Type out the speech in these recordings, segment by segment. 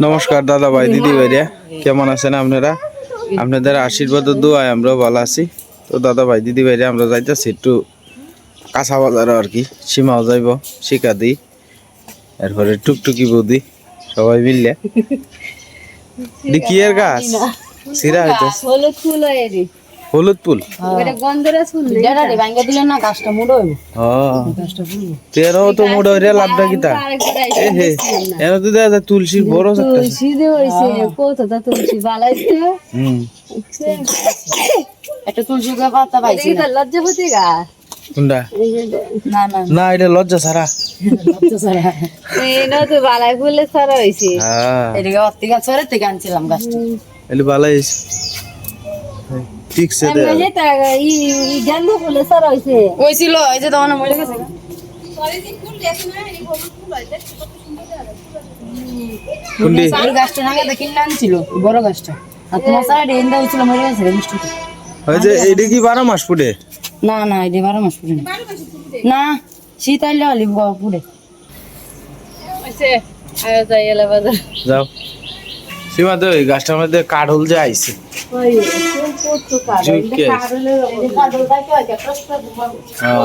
নমস্কার দাদা ভাই দিদি ভাইরা কেমন আছেন আপনারা? আপনাদের আশীর্বাদ ও দোয়ায় আমরা ভালো আছি। তো দাদা ভাই দিদি ভাইরা আমরা যাইতেছি একটু কাঁচা বাজারও আর কি। সীমাও যাইব শিকা দিই। এরপরে টুকটুকি বৌদি সবাই মিললে। কি এর গাছ। সিরা হইতেছে। হলুদ ফুল? এরি হলুদ ফুল এটা গন্ধরা ফুল যেটা রে ভাঙ্গা দিলে না গাছটা মুড়ো হইব। ও তেরো তো মোড় হইরে লাভটা কি তা? এ হে এর তো দেখা যায় তুলসীর বড় তুলসী দিয়ে হইছে কত তা তুলসী বালাইছে। একটা তুলসী পাতা পাইছি এটা লজ্জাপতি গাছ কোনটা? না না না। এটা লজ্জা সারা বালাই ফুলে সারা হইছে। হ্যাঁ। এদিকে অত্তি সরে থেকে আনছিলাম গাছটা। এলি ভালো হয়েছে ঠিক সে দে ই ই গন্ধ ফুলে হইছে। ওই এই যে তোমার মরে গেছে। কুন্ডি এই গাছটা নাগে তো কিনে আনছিল বড় গাছটা। আর তোমার সাইডে এন্দা হয়েছিল মরে গেছে মিষ্টি ওই যে এইটা কি বারো মাস ফুটে না না এই যে বারো মাস পুরে না। শীত আইলে হলি পুরে হইছে আয় যাই এলা বাজার। যাও। সীমা তো ওই গাছটার মধ্যে কাঠ হল যে আইছে। ওই কত কাজ ঝুঁকে আইছে হ্যাঁ।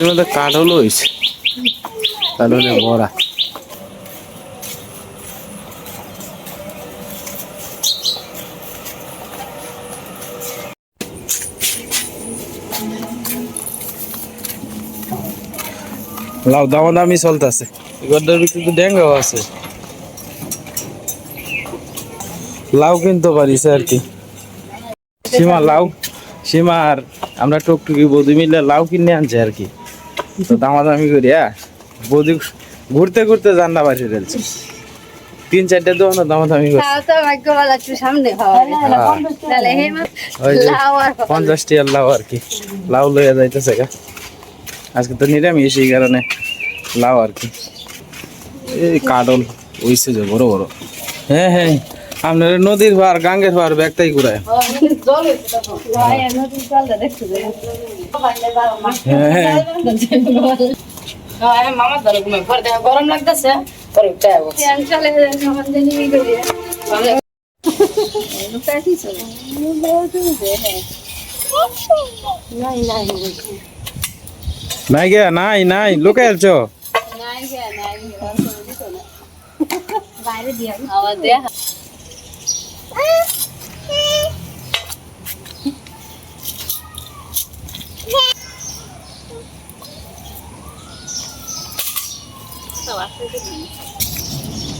এর মধ্যে কাঠল হইছে কাঠলে ভরা লাউ দামা দামি চলতেছে। গড্ডার ভিতরে তো ড্যাঙ্গাও আছে। লাউ কিনতে পারিস আর কি। সীমা লাউ সীমা আর আমরা টুকটুকি বৌদি মিলে লাউ কিনে আনছে আর কি। তো দামাদামি করি হ্যাঁ। বৌদি ঘুরতে ঘুরতে জান্না বাড়ি ফেলছে তিন চারটে দোকান দামাদামি করছে তাও তো ভাগ্য ভালো একটু সামনে খাওয়া তাহলে হে মা ওই যে লাউ আর পঞ্চাশ টিয়ার লাউ আর কি। লাউ লইয়া যাইতেছে গা। আজকে তো নিরামিষ, এই কারণে লাউ আর কি। এই কাডল ওইসে যে বড় বড়। হ্যাঁ হ্যাঁ আপনার নদীর পার গাঙ্গের পার ব্যাগটাই ঘুরায়। যে হ্যাঁ হ্যাঁ। গরম লাগতেছে নাই নাই গে, নাই নাই, লোকে দেয়া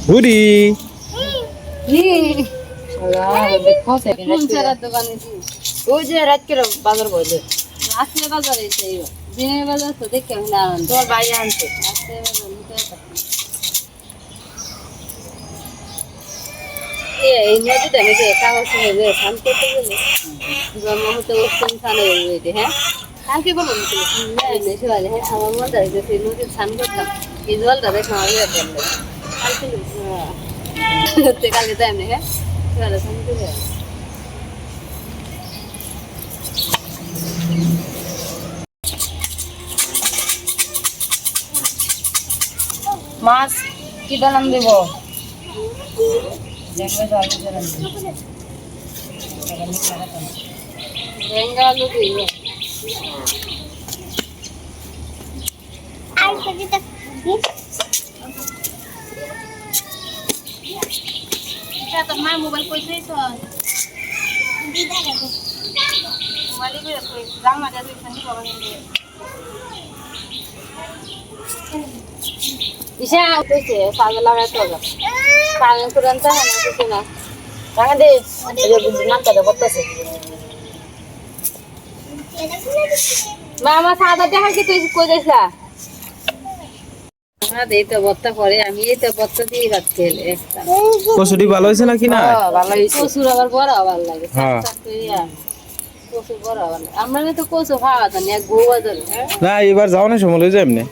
বুড়ি দোকানে ওই যে রাত করে বাজার বইলে রাত্রে বাজারে সেই দিনের বাজার তো দেখে আমি আনন্দ। তোমার ভাই আনছে রাত্রে বাজার নিতে এই নদীতে আমি যে কাগজ যে স্নান করতে গেলে জন্ম হতে উঠতাম স্নানে হইতে হ্যাঁ? কালকে বলো হ্যাঁ আমার মনটা হয়েছে সেই নদীর স্নান করতাম এই জলটা দেখে আমার ইয়ে করলে কালকে হ্যাঁ কালকে তাই এমনি হ্যাঁ? সেবেলা স্নান করে মাছ কি দাম দেব দেখবে তো আগে দাম দেব বেঙ্গালু দিল তোর মা মোবাইল কই দিছ মোবাইল কই কই দাম মাঝে তুই সঙ্গে বাবা মামা সাদা দেখা কি তুই কই দিছা আমরা দেই তো বত্তা পরে আমি এই তো বত্তা দিয়ে ভাত খেলে একটা। কচুরি ভালো হয়েছে নাকি না? ভালো হয়েছে। কচুর আবার বড় ভালো লাগে হ্যাঁ। বড় ভালো আমরা তো কচু খাওয়া জানি গোয়া না এবার যাও না সময় লই যায় এমনি।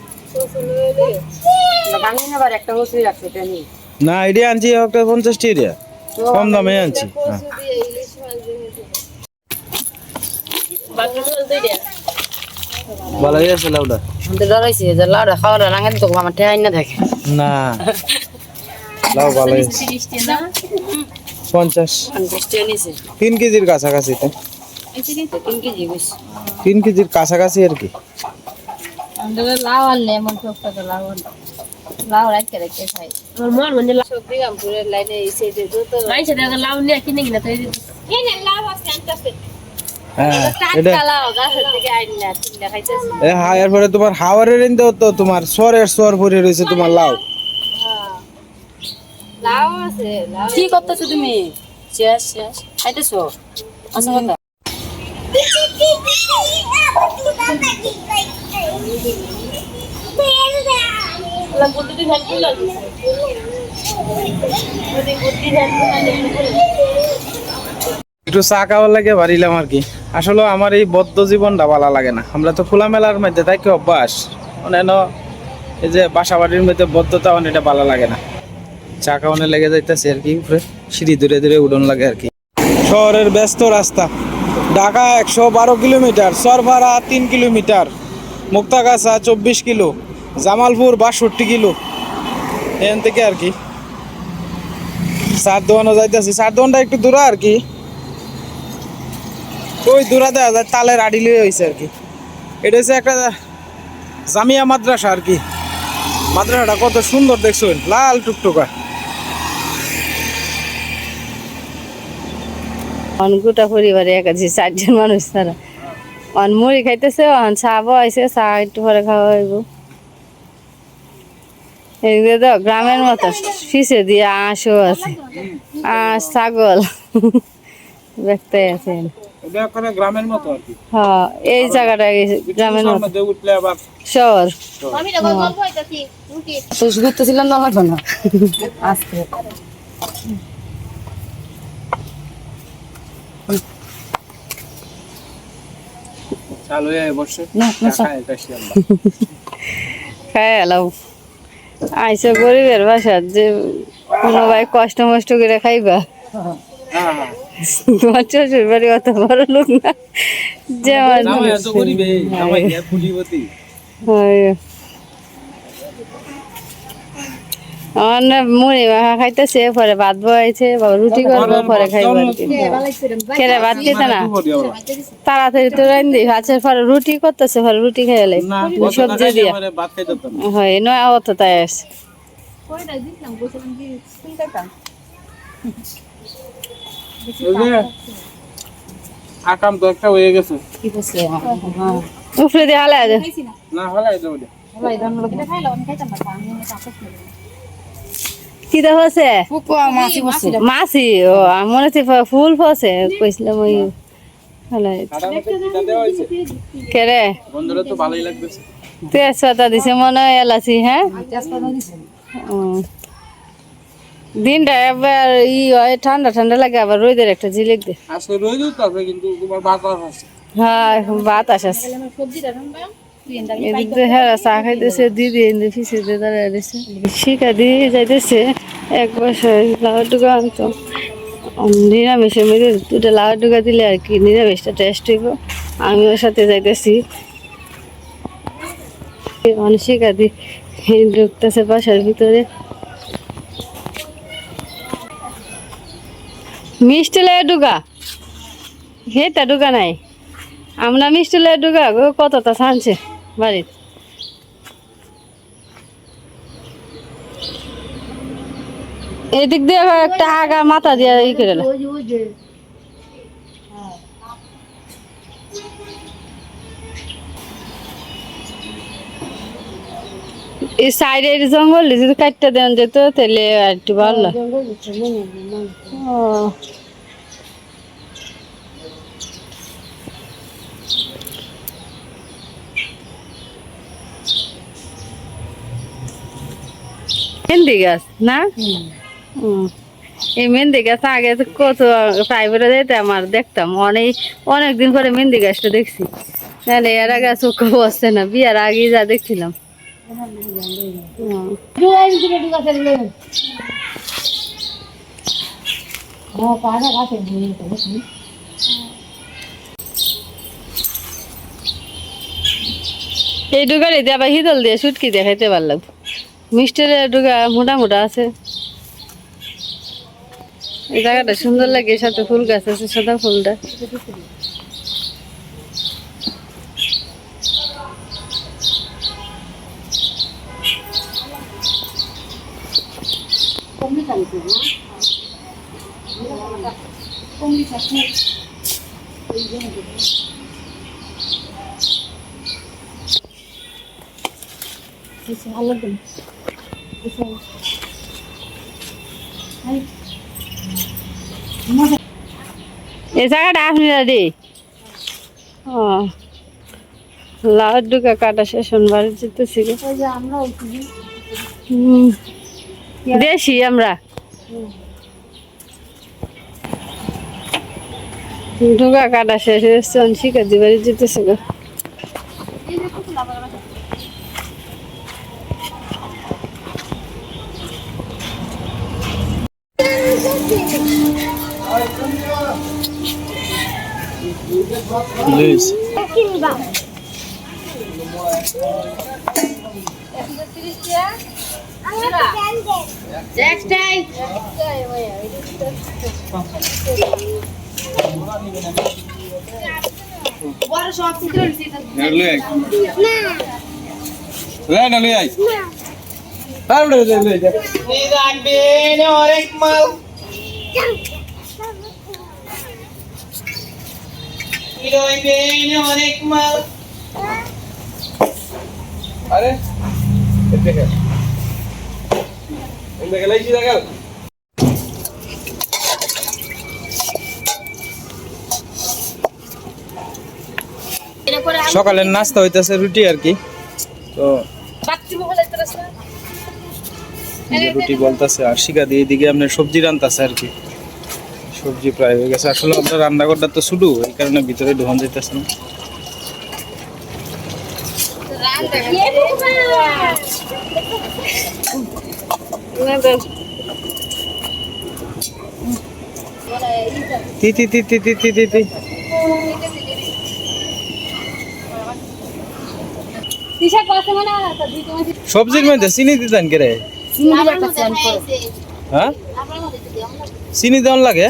না এটি আনছি একটা পঞ্চাশ টিয়া কম দামে আনছি হ্যাঁ। ভালোই আছে লাউডা। আমাদের ডরাইছে যে লাউডা রাঙা আমার ঠেয়াই না থাকে না। লাউ ভালোই পঞ্চাশ পঞ্চাশ। টাকা নিছে তিন কেজির কাছাকাছি তিন কেজি তিন কেজির কাছাকাছি আর কি। লাউ আনলে এমন সবটা লাউ আনলে। লাউ রাখতে রাখতে খাই। আমার মন মানে সবজি গামপুরের লাইনে তো তো মাইছে দেখা লাউ নিয়ে কিনে কিনা তো এই কিনে লাউ আছে আনতেছে হ্যাঁ হ্যাঁ এরপরে তোমার হাওয়ারের তো তোমার সরের সর ভরে রয়েছে তোমার লাউ। লাউ আছে লাউ কি করতেছো তুমি? শেষ শেষ। খাইতেছো? আচ্ছা একটু চা খাওয়ার লাগে বাড়িলাম আর কি। আসলে আমার এই বদ্ধ জীবনটা ভালো লাগে না। আমরা তো খোলামেলার মধ্যে থাকি, অভ্যাস। অন্যান্য এই যে বাসা বাড়ির মধ্যে বদ্ধতা অনেকটা ভালো লাগে না। চা খাওয়ানো লেগে যাইতেছে আর কি, উপরে সিঁড়ি দূরে দূরে উডন লাগে আর কি। শহরের ব্যস্ত রাস্তা। ঢাকা একশো বারো কিলোমিটার সরভাড়া তিন কিলোমিটার। মুক্তাগাছা চব্বিশ কিলো, জামালপুর বাষট্টি কিলো। এখান থেকে আর কি। সার দোয়ানো যাইতেছি। সার দোয়ানটা একটু দূরে আর কি। ওই দূরা দেওয়া যায়, তালের আড়ি লয়ে হয়েছে আর কি। এটা হচ্ছে একটা জামিয়া মাদ্রাসা আর কি। মাদ্রাসাটা কত সুন্দর দেখছেন, লাল টুকটুকা। অন গোটা পরিবারে চারজন মানুষ তারা। অন মুড়ি খাইতেছে অন চা বয়সে চা একটু পরে খাওয়া হইব। এদিকে তো গ্রামের মতো ফিসে দিয়ে আঁশও আছে। আঁশ ছাগল দেখতে আছে এটা করে গ্রামের মতো হ্যাঁ এই জায়গাটা গ্রামের মতো। মধ্যে উঠলে আবার শহর। শেষ করতেছিলাম না আমার আজকে। চালু হয়ে বসে না, না। খায়। খাই এলাম আইসে গরিবের বাসার যে কোনো ভাই কষ্ট মষ্ট করে খাইবা হ্যাঁ, হ্যাঁ। তোমার শ্বশুর বাড়ি অত বড় লোক না যে আমার না মুড়ি মাখা খাইতেছে পরে ভাত বাবা রুটি করব পরে খাইবো আর কি। খেলে ভাত খেতে না? তাড়াতাড়ি তো রান্ধি পরে রুটি করতেছে পরে রুটি খাইলে না, সবজি দিয়া। না। হয় নয় অত তাই আছে ওই আকাম তো একটা হয়ে গেছে। কি করছে হ্যাঁ উপরে দিয়ে হালে আছে না হলে এটা ওটা। কি দেখা হচ্ছে পুকুয়া মাছি বসছে। মাছি ও মনে হচ্ছে ফ- ফুল ফসে কইছিলাম ওই হালাই কাটার মধ্যে কিটা দেওয়া হয়েছে? কে রে বন্ধুরা তো ভালোই লাগতেছে। তেজপাতা দিছে মনে হয় এলাচি হ্যাঁ? দিনটা এবার ই হয় ঠান্ডা ঠান্ডা লাগে আবার রোদের একটা ঝিলিক দে। আজকে রোজ উঠতে কিন্তু তোমার ভাত আছে। হ্যাঁ বাতাস আছে। হ্যাঁ চা খাইতেছে, দিদি শিখা দিয়ে যাইতেছে লাউ আনতো। নিরামিষের মধ্যে লাউ দিলে আর কি, নিরামিষটা টেস্ট আমি ওর সাথে যাইতেছি। মানে ঢুকতেছে ভিতরে। মিষ্টি লাগে ঢুকা হে তা ঢুকা নাই? আমরা মিষ্টি লাগে ঢুকা গো কতটা ছানছে বাড়ির এদিক দিয়ে একটা আগা মাথা দিয়ে ই করে এই সাইডের জঙ্গল যদি কাটতে দেন যেত তাহলে আর একটু ভালো। ও। মেহেন্দি গাছ না? এই মেহেন্দি গাছ আগে কত প্রাইভেটে যেতে আমার দেখতাম। অনেক অনেক দিন পরে মেহেন্দি গাছটা দেখছি। নাহলে এর আগে চোখে বসছে না বিয়ার আগে যা দেখছিলাম। এই ডুগার এতে আবার হিদল দিয়ে সুটকি দেখাইতে খাইতে পারলাম। মিষ্টির ডুগা মোটা মোটা আছে। এই জায়গাটা সুন্দর লাগে, সাথে ফুল গাছ আছে, সাদা ফুলটা। জায়গাটা আপনি ও ডুকা কাটা শেষন বাড়ি যেতেছি রে। হুম। দেশি আমরা ডুকা কাটা শেষ হয়েছে দি বাড়ি যেতেছি গো প্লিজ অনেক মাল আর দেখে দেখে লাইছি সকালের নাস্তা হইতেছে রুটি আর কি। তো রুটি বলতেছে আর শিকা দিয়ে এদিকে আপনার সবজি রান্তাছে আর কি। সবজি প্রায় হয়ে গেছে। আসলে আমরা রান্নাঘরটা তো শুধু এই কারণে ভিতরে ঢোকান দিতেছে না। তি তি তি তি তি তি সবজির মধ্যে চিনি দিতেন কে রে? চিনি হ্যাঁ? দেওয়ার লাগে?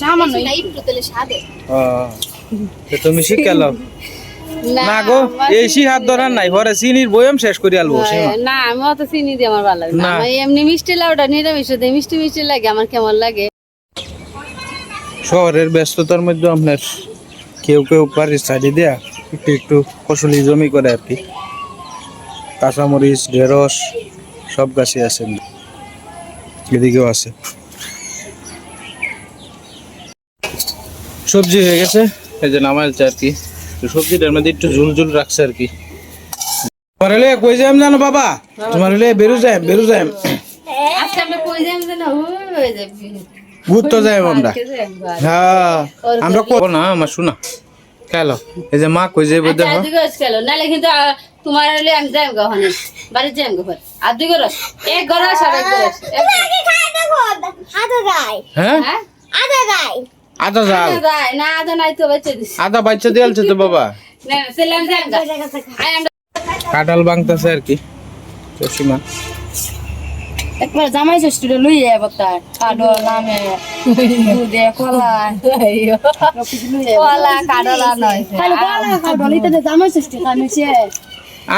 সামান্য ও, তো তুমি শিখালো না গো এই হাত ধরার নাই। পরে চিনির বয়ম শেষ করে আলবো সীমা। না আমি অত চিনি দিয়ে আমার ভালো লাগে না। না। এমনি মিষ্টি লাউটা নিরামিষ দিয়ে মিষ্টি মিষ্টি লাগে আমার কেমন লাগে? শহরের ব্যস্ততার মধ্যে আপনার কেউ কেউ বাড়ির সাইডে দেয়া একটু একটু ফসলি জমি করে আর কি। কাঁচামরিচ ঢেঁড়স সব গাছে আছে। এদিকেও আছে। সবজি হয়ে গেছে। এই যে নামাইছে আর কি। তো সবজিটার মধ্যে একটু ঝুল ঝুল রাখছে আর কি। তোমার হলে কই যাম জানো বাবা? তোমার হলে বেরু যাই বেরু যাই আমরা কই যাই না হয়ে যাবে ঘুরতে যাই আমরা। হ্যাঁ আমরা করব না আমার শোনা। এই যে মা কই যাইব দেখো। নাহলে কিন্তু তোমার হলে আমি যাই গো হনে যাই গো আর দুই গরস এক গরস আর এক গরস হ্যাঁ? আদা জাল আদা দেয়, না আদা নাই তো বেঁচে দিস আদা বাচ্চা দিয়েছে তো বাবা। না না সেলে আমি যাই আমরা কাঁঠাল বাংতাছে আর কি। চশমা। একবার জামাই ষষ্ঠীটা লই যাব তার। কাডো নামে দুধে কলা। কলা কাডলা নয় খালি কলা কাডো লিতে জামাই ষষ্ঠী কামিছে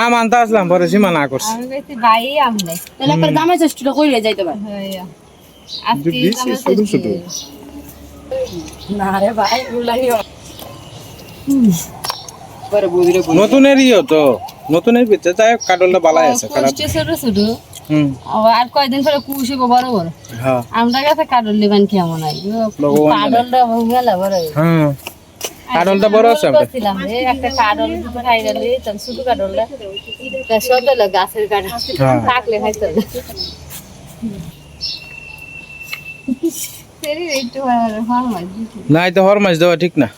আম আনতে আসলাম পরে সীমা না করছে। আমি কইছি ভাই আমনে তাহলে একবার জামাই ষষ্ঠীটা কইলে যাইতে পারে। আজকে ছোট ছোট। না রে ভাই গুলাই নতুনের ইয়ে তো নতুনের ভিতরে তাই কাঁঠালটা বালাই আছে খারাপ। হুম। আর কয়দিন পরে কুশিব বড় বড় হ্যাঁ। আমরা কাছে লিবান কেমন হয়। কাডলটা বড় হ্যাঁ বড় আছে আমরা একটা কাডল খাইলে তখন শুধু কাডলটা তা সব হলো গাছের কাডল হ্যাঁ। থাকলে খাইতো না এটা হর মাছ দেওয়া ঠিক না।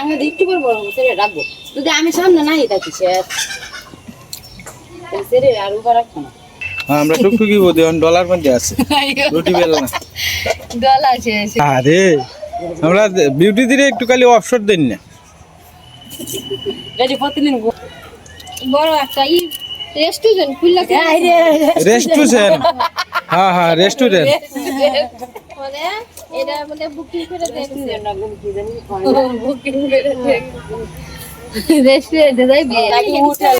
আমি দেখতে পারব সেরে রাখব। যদি আমি সামনে নাই থাকি সে? সেরে আর উপর রাখব না। হ্যাঁ, আমরা টুকটুকি বদি ডলার মধ্যে আছে? রুটি বেল না। ডলা শেষ আরে আমরা বিউটি দিলে একটু খালি অবসর দেন না। রেডি প্রতিদিন বড় একটা ই রেস্টুরেন্ট খুললে রেস্টুরেন্ট হ্যাঁ হ্যাঁ রেস্টুরেন্ট মানে এটা মানে বুকিং করে বুকিং করে রেস্টুরেন্টে যাই বিয়ে। হোটেল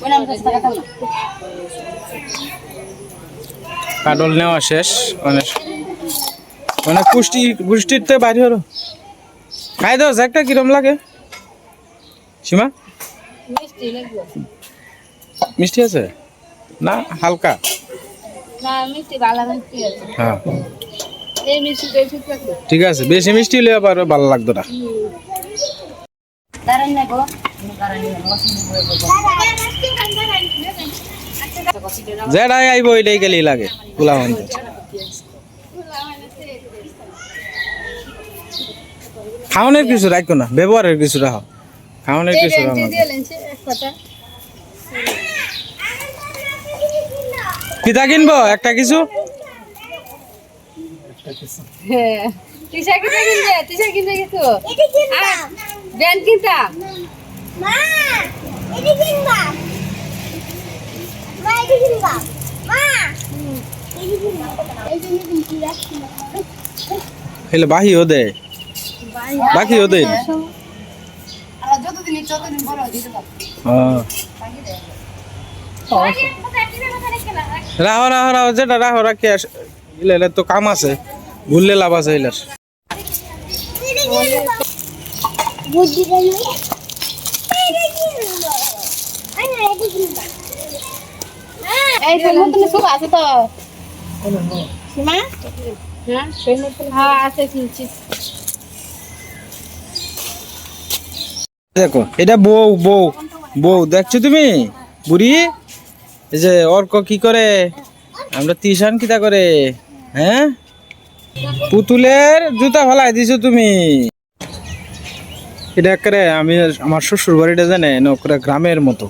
বললাম দশ টাকা দাও না। কাডল নেওয়া শেষ মানে মানে পুষ্টি পুষ্টির তো বাইরে হলো। খাই দাও একটা কিরম লাগে? সীমা? মিষ্টি লাগবে। মিষ্টি আছে? না হালকা? না মিষ্টি ভালো মিষ্টি আছে। হ্যাঁ। এই মিষ্টিটাই ঠিক আছে। ঠিক আছে বেশি মিষ্টি হলে আবার ভালো লাগতো না। দাঁড়ান না গো। দাঁড়ান না যেটাই আইব এটাই গেলি লাগে পোলা মন্দির খাওয়ানোর কিছু রাখো না ব্যবহারের কিছু রাখো। খাওয়ানোর কিছু রাখো এদিকে কিনবা? এদিকে কিনবা? হেলে বাহিও দে। বাকিও দে। আর যতদিন যতদিন বড় দিতে পারো। হ্যাঁ। রাহো রাহো রাহো যেটা রাহো রাখি আস ইলে তো কাম আছে। ঘুরলে লাভ আছে ইলার। এই আছে তো। সীমা? হ্যাঁ হ্যাঁ আছে দেখো এটা বউ বউ। বউ দেখছ তুমি? বুড়ি? এই যে অর্ক কি করে? আমরা তিশান কিতা করে? হ্যাঁ? পুতুলের জুতা ফেলাই দিছো তুমি। এটা করে আমি আমার শ্বশুর বাড়িটা জানে নকরা গ্রামের মতো।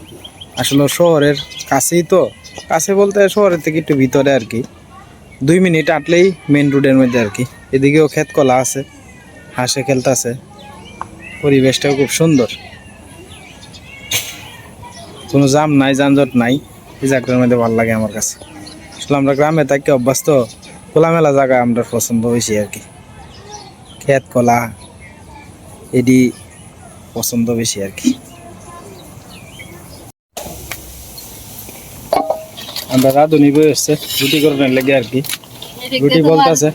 আসলে শহরের কাছেই তো। কাছে বলতে শহরের থেকে একটু ভিতরে আর কি। দুই মিনিট আটলেই মেন রোডের মধ্যে আর কি। এদিকেও ক্ষেত কলা আছে, হাঁসে খেলতেছে। পরিবেশটাও খুব সুন্দর। কোনো জাম নাই, যানজট নাই। এই জায়গাটার মধ্যে ভালো লাগে আমার কাছে। আসলে আমরা গ্রামে থাকি অভ্যস্ত খোলামেলা জায়গা আমরা পছন্দ হয়েছি আর কি। ক্ষেত কলা এডি পছন্দ বেশি আর কি। আমরা রাধুনি বই হচ্ছে রুটি করবার লেগে আর কি। রুটি বলতেছে।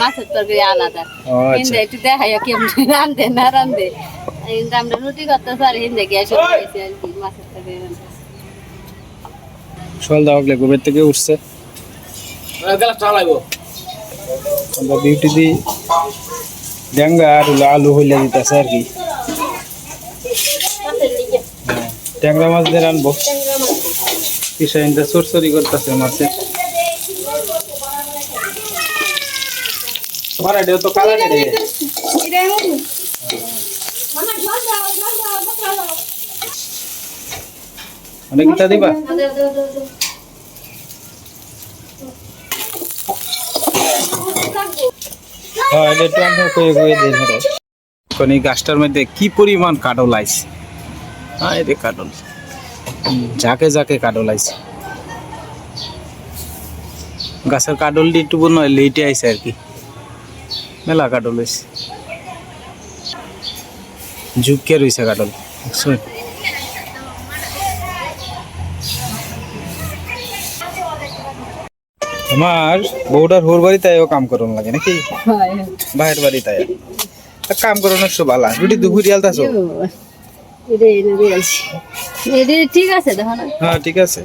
মাছের তরকারি আলাদা। ও আচ্ছা। একটু দেখাই কেমন রান্ধে না রান্ধে কিন্তু আমরা রুটি করতেছি আর হিন্দে গ্যাস হয়েছে আর কি মাছের তরকারি সকাল দাওয়া গোবের থেকে উঠছে। আমরা বিউটি দি ডেঙ্গা আর আলু হইলে দিতেছে আর কি। হ্যাঁ, ট্যাংরা মাছ দিয়ে রানবো। কিসাইনটা চরচরি করতেছে মাছে। মারাডিও তো কালা রে অনেক দিবা? হ্যাঁ এখন এই গাছটার মধ্যে কি পরিমাণ কাটল আইছে? হ্যাঁ হুম, ঝাঁকে ঝাঁকে কাটল আইছে। গাছের কাটলটি একটু বন্য লেটে আইছে আর কি। মেলা কাটল হয়েছে ঝুঁকে রয়েছে কাটল বুঝছেন? আমার বউটার হোর বাড়ি তাইও কাম করন লাগে নাকি? বাহির বাড়ি তাই। কাম করানোর সব আলা রুটি দুপুরি এটা ঠিক আছে হ্যাঁ ঠিক আছে।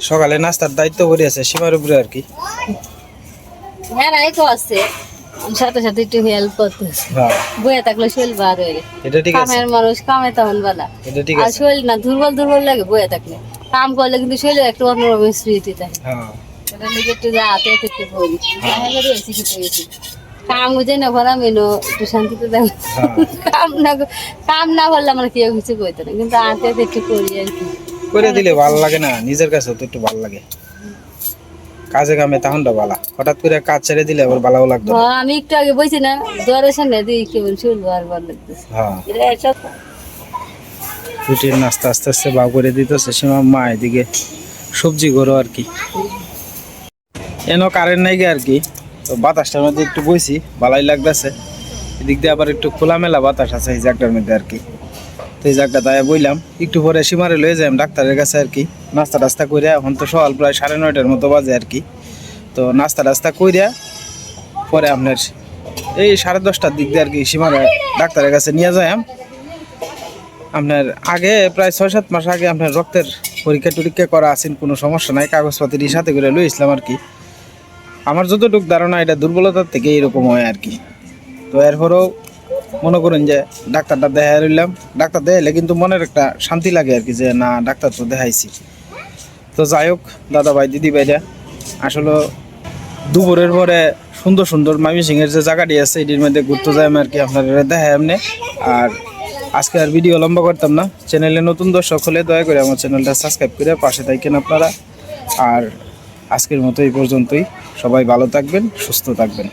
সকালে নাস্তার দায়িত্ব করে আছে সীমার উপরে আর কি। হ্যাঁ আছে। সাথে সাথে একটু হেল্প করতেছে। হ্যাঁ। বইয়ে থাকলে শরীর বার হয়ে গেছে এটা ঠিক আছে। কামের মানুষ কামে তখন বেলা। এটা ঠিক আর আছে। শরীর না দুর্বল দুর্বল লাগে বইয়ে থাকলে। কাম করলে কিন্তু শরীরে একটু অন্যরকম স্মৃতি থাকে। হ্যাঁ। এটা একটু যা হাতে হাতে একটু এসে কাম বুঝে না ভরা মেনো একটু শান্তিতে দেখো হ্যাঁ। কাম না কাম না করলে আমার কেউ কিছু কইতো না। কিন্তু হাতে হাতে একটু করি আর কি। করে দিলে ভালো লাগে না নিজের কাছে তো একটু ভালো লাগে। কাজে কামে তখনটা ভালো হঠাৎ করে কাজ ছেড়ে দিলে আবার ভালো লাগতো হ্যাঁ, আমি একটু আগে বলছি না জ্বরের সামনে দিয়ে কেমন শুনব আর ভালো লাগতেছে। হ্যাঁ। রুটির নাস্তা আস্তে আস্তে বাউ করে দিতেছে সীমা মা এদিকে সবজি করো আর কি। এনো কারেন্ট নাই আর কি। তো বাতাসটার মধ্যে একটু বইছি ভালোই লাগতেছে। এদিক দিয়ে আবার একটু খোলামেলা বাতাস আছে এই জায়গাটার মধ্যে আর কি। তো এই জায়গাটা তাই বইলাম। একটু পরে সীমারে লয়ে যাই ডাক্তারের কাছে আর কি। নাস্তা টাস্তা কইরা এখন তো সকাল প্রায় সাড়ে নয়টার মতো বাজে আর কি। তো নাস্তা টাস্তা কইরা পরে আপনার এই সাড়ে দশটার দিক দিয়ে আর কি সীমারে ডাক্তারের কাছে নিয়ে যাই আপনার আগে প্রায় ছয় সাত মাস আগে আপনার রক্তের পরীক্ষা টরীক্ষা করা আছেন, কোনো সমস্যা নাই, কাগজপাতির সাথে করে লই ইসলাম আর কি। আমার যতটুকু ধারণা, এটা দুর্বলতার থেকে এরকম হয় আর কি। তো এরপরেও মনে করেন যে ডাক্তারটা দেখা রইলাম। ডাক্তার দেখাইলে কিন্তু মনের একটা শান্তি লাগে আর কি যে, না, ডাক্তার তো দেখাইছি। তো যাই হোক, দাদা ভাই, দিদি ভাইরা, আসলে দুপুরের পরে সুন্দর সুন্দর সিংয়ের যে জায়গাটি আছে, এটির মধ্যে ঘুরতে যাই আর কি, আপনারা দেখায় এমনি। আর আজকে আর ভিডিও লম্বা করতাম না। চ্যানেলে নতুন দর্শক হলে দয়া করে আমার চ্যানেলটা সাবস্ক্রাইব করে পাশে থাকেন আপনারা। আর আজকের মতো এই পর্যন্তই। সবাই ভালো থাকবেন, সুস্থ থাকবেন।